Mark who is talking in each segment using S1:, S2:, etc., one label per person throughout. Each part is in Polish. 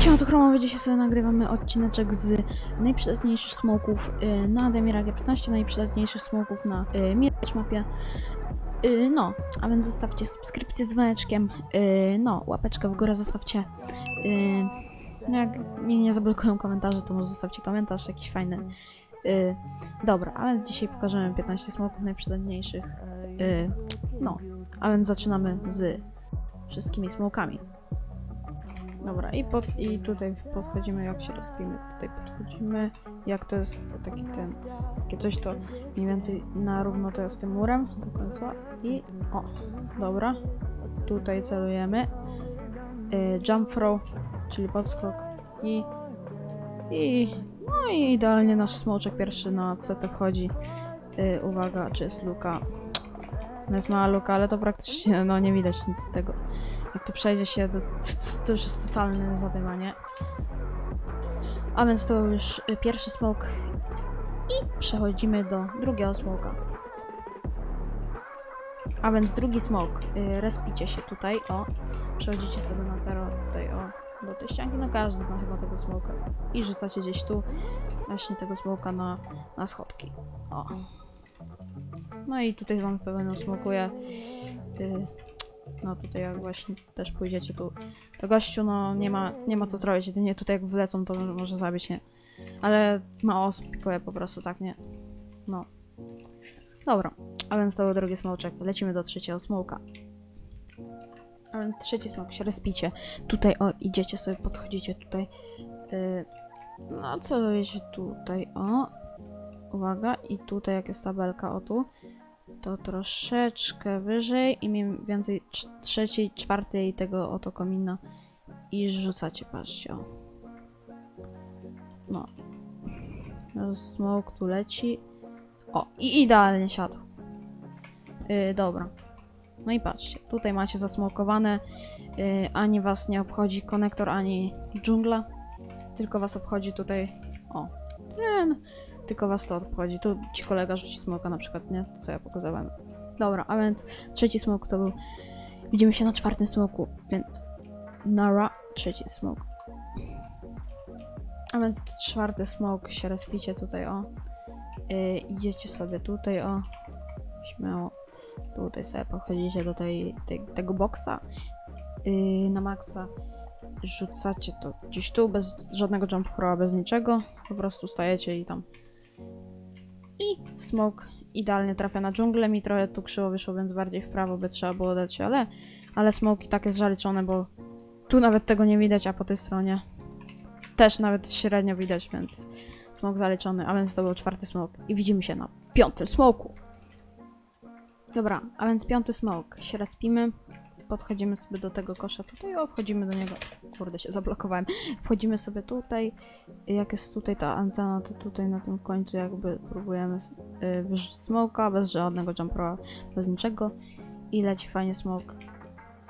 S1: Siema, to Chromowy, dzisiaj sobie nagrywamy odcineczek z najprzydatniejszych smoków y, na Demira G15, najprzydatniejszych smoków na y, Mirage mapie. Y, no, a więc zostawcie subskrypcję z dzwoneczkiem, y, no, łapeczkę w górę zostawcie. Y, no jak mi nie zablokują komentarze, to może zostawcie komentarz jakiś fajny. Dobra, a więc dzisiaj pokażemy 15 smoków najprzydatniejszych. No, a więc zaczynamy z wszystkimi smokami. Dobra, i, pod, i tutaj podchodzimy, jak się rozpijmy, tutaj podchodzimy, jak to jest taki ten, takie coś, to mniej więcej na równo to jest tym murem do końca. I o, dobra, tutaj celujemy, y, jump throw, czyli podskok. I, i, no i idealnie nasz smoczek pierwszy na CT wchodzi, y, uwaga, czy jest luka, jest mała luka, ale to praktycznie, no nie widać nic z tego. Jak tu przejdzie się, to, to już jest totalne zadymanie. A więc to już y, pierwszy smok. I przechodzimy do drugiego smoka. A więc drugi smok. Y, respicie się tutaj, o. Przechodzicie sobie na tero tutaj, o. Do tej ścianki, no każdy zna chyba tego smoka. I rzucacie gdzieś tu właśnie tego smoka na, na schodki. O. No i tutaj wam pewno smokuje. Y, no tutaj jak właśnie też pójdziecie tu, to gościu no nie ma, nie ma co zrobić, jedynie tutaj jak wlecą to może zabić, nie? Ale mało osób pikuje po prostu, tak, nie? No. Dobra, a więc to był drugi smoczek, lecimy do trzeciego smoka. A więc trzeci smok, się respicie. Tutaj, o, idziecie sobie, podchodzicie tutaj. Yy, no, celujecie tutaj, o. Uwaga, i tutaj jak jest tabelka, o tu to troszeczkę wyżej i mniej więcej trz- trzeciej, czwartej tego oto komina i rzucacie, patrzcie. O. No. Smoke tu leci. O, i idealnie siadł. Yy, dobra. No i patrzcie, tutaj macie zasmokowane. Yy, ani was nie obchodzi konektor, ani dżungla. Tylko was obchodzi tutaj. O, ten tylko was to obchodzi. Tu ci kolega rzuci smoka na przykład, nie? Co ja pokazałem. Dobra, a więc trzeci smok to był... Widzimy się na czwartym smoku, więc... Nara, trzeci smok. A więc czwarty smok się respicie tutaj, o. Yy, idziecie sobie tutaj, o. Śmiało. Tutaj sobie podchodzicie do tej, tej, tego boksa. Yy, na maksa. Rzucacie to gdzieś tu, bez żadnego jump throwa, bez niczego. Po prostu stajecie i tam i smok idealnie trafia na dżunglę. Mi trochę tu krzywo wyszło, więc bardziej w prawo by trzeba było dać, ale, ale smok i tak jest zaliczone, bo tu nawet tego nie widać, a po tej stronie też nawet średnio widać, więc smok zaliczony, a więc to był czwarty smok. I widzimy się na piątym smoku. Dobra, a więc piąty smok. Się respimy. Podchodzimy sobie do tego kosza tutaj. O, wchodzimy do niego. Kurde, się zablokowałem. Wchodzimy sobie tutaj. Jak jest tutaj ta antena, to tutaj na tym końcu jakby próbujemy yy, wyrzucić smoka bez żadnego jumpera, bez niczego. I leci fajnie smok.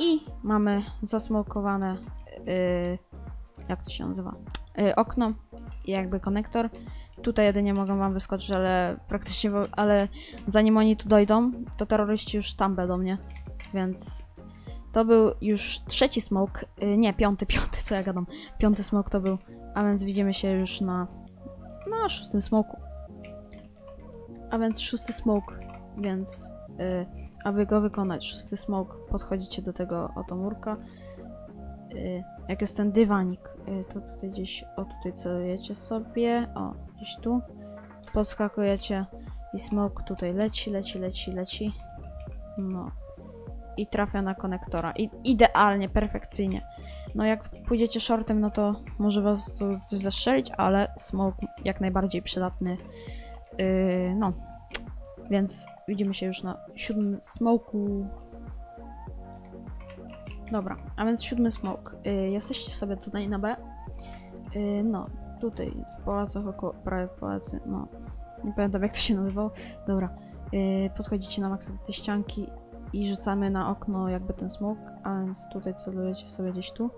S1: I mamy zasmokowane yy, jak to się nazywa? Yy, okno i jakby konektor. Tutaj jedynie mogą wam wyskoczyć, ale praktycznie, ale zanim oni tu dojdą, to terroryści już tam będą, nie? Więc to był już trzeci smoke, yy, nie, piąty, piąty, co ja gadam. Piąty smoke to był, a więc widzimy się już na, na szóstym smoku. A więc szósty smoke, więc yy, aby go wykonać, szósty smoke, podchodzicie do tego oto murka. Yy, jak jest ten dywanik, yy, to tutaj gdzieś, o tutaj celujecie sobie, o, gdzieś tu. Podskakujecie i smoke tutaj leci, leci, leci, leci. No. I trafia na konektora. I idealnie, perfekcyjnie. No jak pójdziecie shortem, no to może was tu coś zastrzelić, ale smoke jak najbardziej przydatny. Yy, no. Więc widzimy się już na siódmym smoku. Dobra, a więc siódmy smoke. Yy, jesteście sobie tutaj na B. Yy, no, tutaj w pałacach około, prawie pałacy, no. Nie pamiętam jak to się nazywało. Dobra. Yy, podchodzicie na maksa do tej ścianki i rzucamy na okno jakby ten smok, a więc tutaj celujecie sobie gdzieś tu.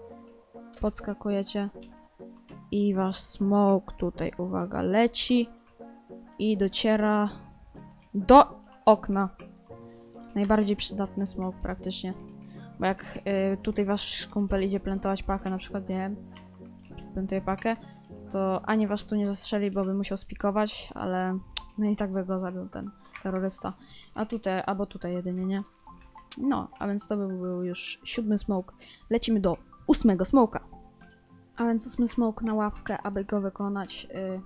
S1: Podskakujecie i wasz smok tutaj, uwaga, leci i dociera do okna. Najbardziej przydatny smok praktycznie. Bo jak y, tutaj wasz kumpel idzie plantować pakę, na przykład, nie wiem, plantuje pakę, to ani was tu nie zastrzeli, bo by musiał spikować, ale no i tak by go zabił ten terrorysta. A tutaj, albo tutaj jedynie, nie? No, a więc to by był już siódmy smoke. Lecimy do ósmego smoka. A więc ósmy smoke na ławkę, aby go wykonać. y,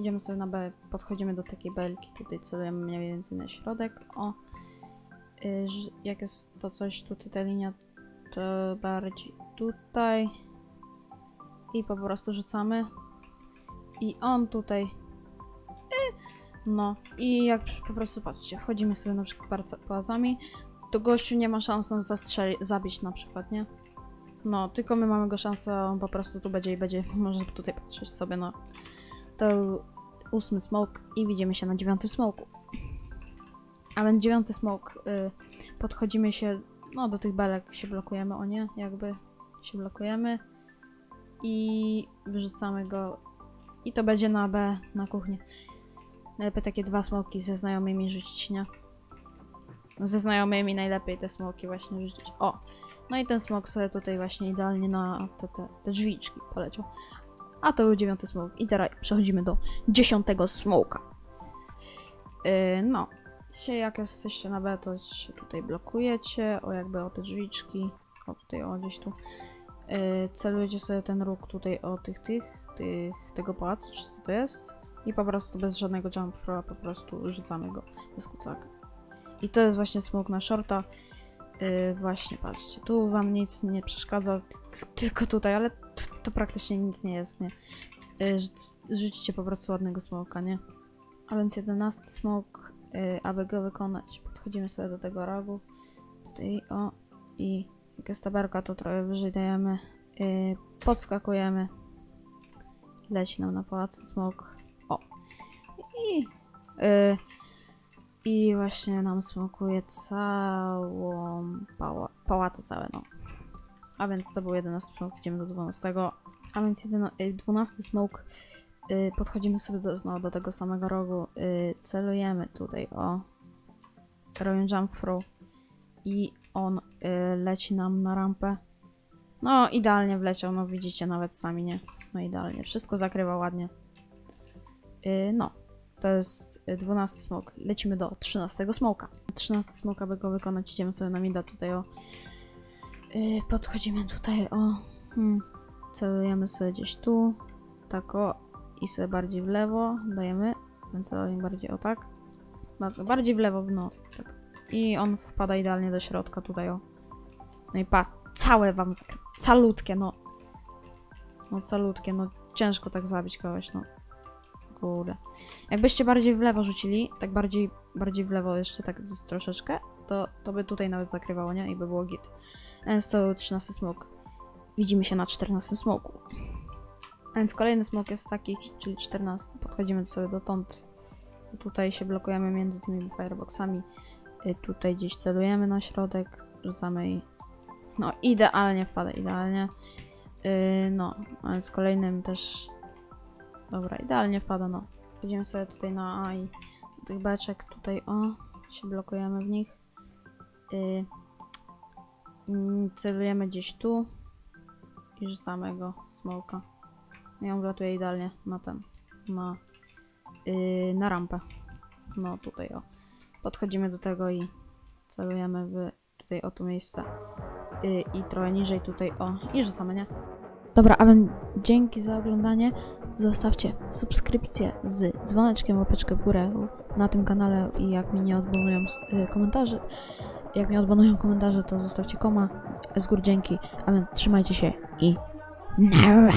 S1: idziemy sobie na B, podchodzimy do takiej belki, tutaj celujemy mniej więcej na środek. O, y, ż- jak jest to coś, tutaj ta linia, to bardziej tutaj. I po prostu rzucamy. I on tutaj. Y, no, i jak po prostu patrzcie, wchodzimy sobie na przykład pałacami, to gościu nie ma szans nas zastrzeli- zabić na przykład, nie? No, tylko my mamy go szansę, on po prostu tu będzie i będzie, może tutaj patrzeć sobie, no. To był ósmy smoke i widzimy się na dziewiątym smoku. A więc dziewiąty smoke, y, podchodzimy się, no do tych belek się blokujemy, o nie, jakby się blokujemy i wyrzucamy go i to będzie na B, na kuchni. Najlepiej takie dwa smoki ze znajomymi rzucić, nie? No, Ze znajomymi najlepiej te smoki właśnie rzucić. O! No i ten smok sobie tutaj właśnie idealnie na te, te, te drzwiczki poleciał. A to był dziewiąty smok. I teraz przechodzimy do dziesiątego smoka. Yy, no. Się jak jesteście na B, się tutaj blokujecie. O jakby o te drzwiczki. O tutaj, o gdzieś tu. Yy, celujecie sobie ten róg tutaj o tych, tych, tych, tego pałacu, czy to jest. I po prostu bez żadnego jump throwa po prostu rzucamy go bez kucaka. I to jest właśnie smoke na shorta. Yy, właśnie, patrzcie, tu wam nic nie przeszkadza, tylko tutaj, ale to praktycznie nic nie jest, nie? Yy, rzucicie po prostu ładnego smoka, nie? A więc 11 smoke, yy, aby go wykonać, podchodzimy sobie do tego rogu. Tutaj, o, i jak jest taberka, to trochę wyżej dajemy. Yy, podskakujemy. Leci nam na pałac smoke. O. I... Yy, i właśnie nam smakuje całą pała całe, no. A więc to był 11 smoke, idziemy do 12. A więc 11, y, 12 smoke. Y, podchodzimy sobie do, znowu do tego samego rogu. Y, celujemy tutaj, o. Robimy jump through. I on y, leci nam na rampę. No, idealnie wleciał, no widzicie nawet sami, nie? No idealnie, wszystko zakrywa ładnie. Y, no, to jest y, 12 smok. Lecimy do 13 smoka. 13 smoka, aby go wykonać, idziemy sobie na mida tutaj o. Yy, podchodzimy tutaj o. Hmm, celujemy sobie gdzieś tu. Tak o. I sobie bardziej w lewo dajemy. Więc bardziej o tak. Bardziej w lewo, no. Tak. I on wpada idealnie do środka tutaj o. No i pa, całe wam zakry- Calutkie, no. No calutkie, no. Ciężko tak zabić kogoś, no. Kurde. Jakbyście bardziej w lewo rzucili, tak bardziej, bardziej w lewo jeszcze tak z- troszeczkę, to, to by tutaj nawet zakrywało, nie? I by było git. Więc to był 13 smok. Widzimy się na 14 smoku. Więc kolejny smok jest taki, czyli 14. Podchodzimy sobie dotąd. Tutaj się blokujemy między tymi fireboxami. Y, Tutaj gdzieś celujemy na środek, rzucamy i... No, idealnie wpada, idealnie. Yy, no, a więc kolejnym też... Dobra, idealnie wpada, no. Idziemy sobie tutaj na A i do tych beczek tutaj, o, się blokujemy w nich. Yy, celujemy gdzieś tu i rzucamy go, smoka. I on wlatuje idealnie na ten, na, yy, na rampę. No tutaj, o. Podchodzimy do tego i celujemy w tutaj o to miejsce. Yy, I trochę niżej tutaj, o, i rzucamy, nie? Dobra, a więc dzięki za oglądanie. Zostawcie subskrypcję z dzwoneczkiem, łapeczkę w górę na tym kanale i jak mi nie odbanują y, komentarzy, jak mi odbanują komentarze, to zostawcie koma. Z góry dzięki, a więc trzymajcie się i nara!